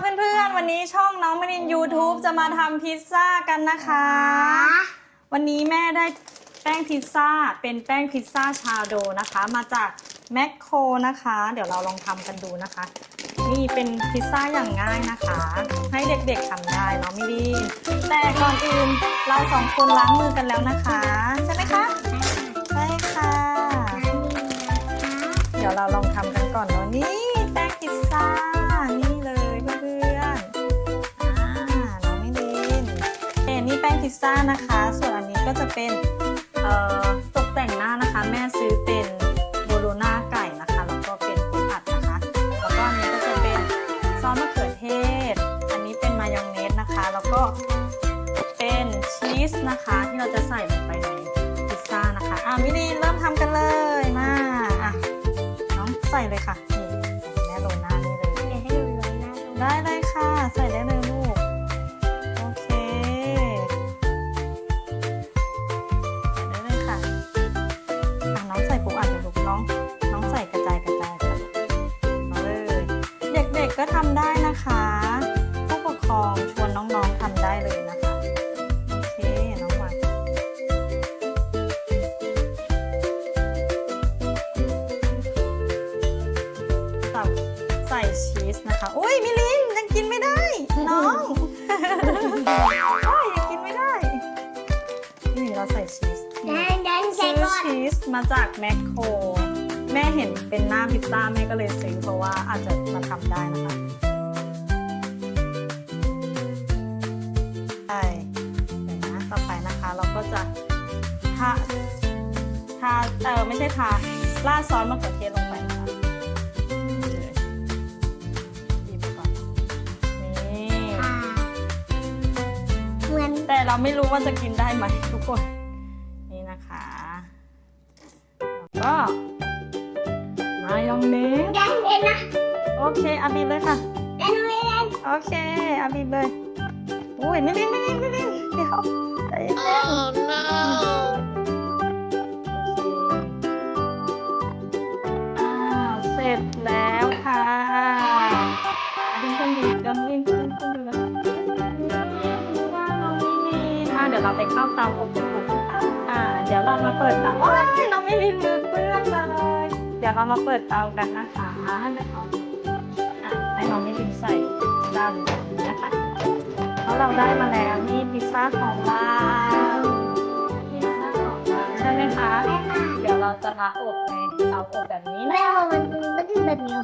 เพื่อนๆ วันนี้ช่องน้องมริน YouTube จะมาทำพิซซ่ากันนะคะ วันนี้แม่ได้แป้งพิซซ่าเป็นแป้งพิซซ่าชาโดนะคะ มาจากแมคโครนะคะ เดี๋ยวเราลองทำกันดูนะคะ นี่เป็นพิซซ่าอย่างง่ายนะคะ ให้เด็กๆทำได้เนาะมิลิน แต่ก่อนอื่นเราสองคนล้างมือกันแล้วนะคะ ใช่ไหมคะใช่ค่ะ เดี๋ยวเราลองทำกันก่อนเนาะนี่ พิซซ่านะคะ ส่วนอันนี้ก็จะเป็นเอ่อตกแต่งหน้านะคะ แม่ซื้อเป็นโบโลน่าไก่นะคะ แล้วก็เป็นปูอัดนะคะ แล้วก็อันนี้ก็จะเป็นซอสมะเขือเทศ อันนี้เป็นมายองเนสนะคะ แล้วก็เป็นชีสนะคะ ที่เราจะใส่ลงไปในพิซซ่านะคะ อะมิลีนเริ่มทำกันเลยมาอะน้องใส่เลยค่ะนี่แม่โรยหน้านี่เลยเดี๋ยวให้ดูเลยหน้าตรงได้เลยค่ะ ใส่ได้เลย มาจากแมคโคร แม่เห็นเป็นหน้าพิซซ่าแม่ก็เลยซื้อเพราะว่าอาจจะมาทำได้นะคะใช่เดี๋ยวนะต่อไปนะคะเราก็จะทาทาเออไม่ใช่ทาราดซอสมะเขือเทศลงไปนะคะนี่เลยหยิบก่อนนี่ค่ะเหมือนแต่เราไม่รู้ว่าจะกินได้ไหมทุกคนนี่ ก็มายองเนสแดนเด่นนะโอเคอาบีบเลยค่ะแดนไม่เล่นโอเคอาบีบเลยอุ้ยไม่เล่นไม่เล่นไม่เล่นเดี๋ยวใจเย็นๆโอเคอ้าวเสร็จแล้วค่ะดึงขึ้นดีดึงขึ้นขึ้นขึ้นดูแล้วว้าวน้องมิลินอะเดี๋ยวเราไปเข้าเตาอบกันค่ะอ่าเดี๋ยวเรามาเปิดเตาโอ้ยน้องมิลินมือเปื้อนเลยเดี๋ยวเรามาเปิดเตากันนะคะให้น้องอะให้น้องมิลินใส่ด้านนี้นะคะเพราะเราได้มาแล้วนี่พิซซ่าของเราพิซซ่าของเราใช่ไหมคะ เดี๋ยวเราจะมาอบในเตาอบแบบนี้นะ แม่ว่ามันมันเป็นแบบนี้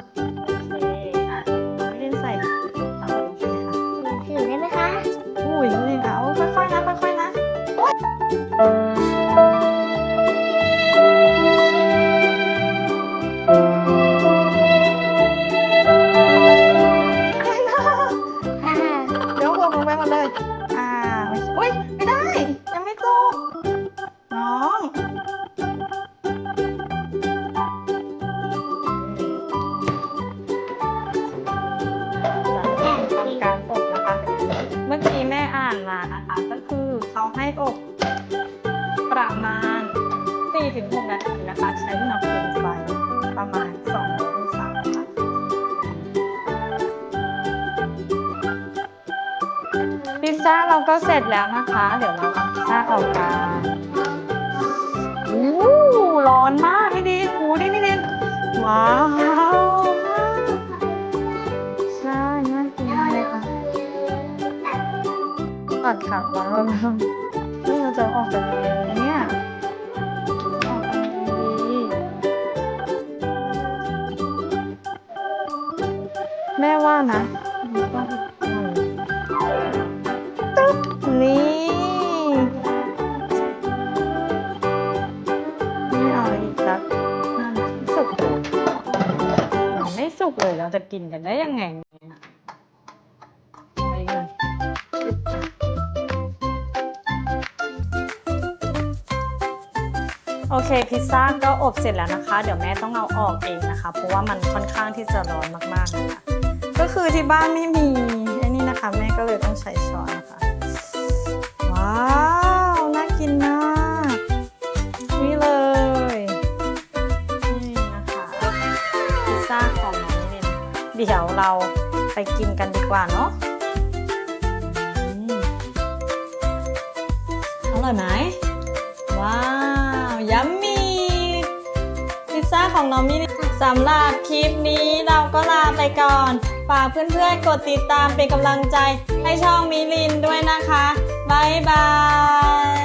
ให้อบประมาณ 4-6 นาทีนะคะ ใช้อุณหภูมิไฟประมาณ 2องศาค่ะพิซซ่าเราก็เสร็จแล้วนะคะ เดี๋ยวเราเอาพิซซ่าออกกันอู้ร้อนมากพี่ดินหูดิพี่ดินว้าวใช่น่ากินเลยค่ะก่อนค่ะวางลงนี่เรา จะออกแบบนี้เนี่ยออกแบบนี้แม่ว่านะมันต้องตึ๊บนี่ไม่เอาอีกสักนั่นสุกมันไม่สุกเลยเราจะกินกันได้ยังไง โอเคพิซซ่าก็อบเสร็จแล้วนะคะ เดี๋ยวแม่ต้องเอาออกเองนะคะ เพราะว่ามันค่อนข้างที่จะร้อนมากๆนะคะก็คือที่บ้านไม่มีไอ้นี่นะคะ แม่ก็เลยต้องใช้ช้อนนะคะว้าวน่ากินมากนี่เลยนี่นะคะพิซซ่าของน้องนิลินเดี๋ยวเราไปกินกันดีกว่าเนาะอร่อยไหม ของน้องมินสำหรับคลิปนี้เราก็ลาไปก่อน ฝากเพื่อนๆกดติดตามเป็นกำลังใจให้ช่องมิลินด้วยนะคะ บ๊ายบาย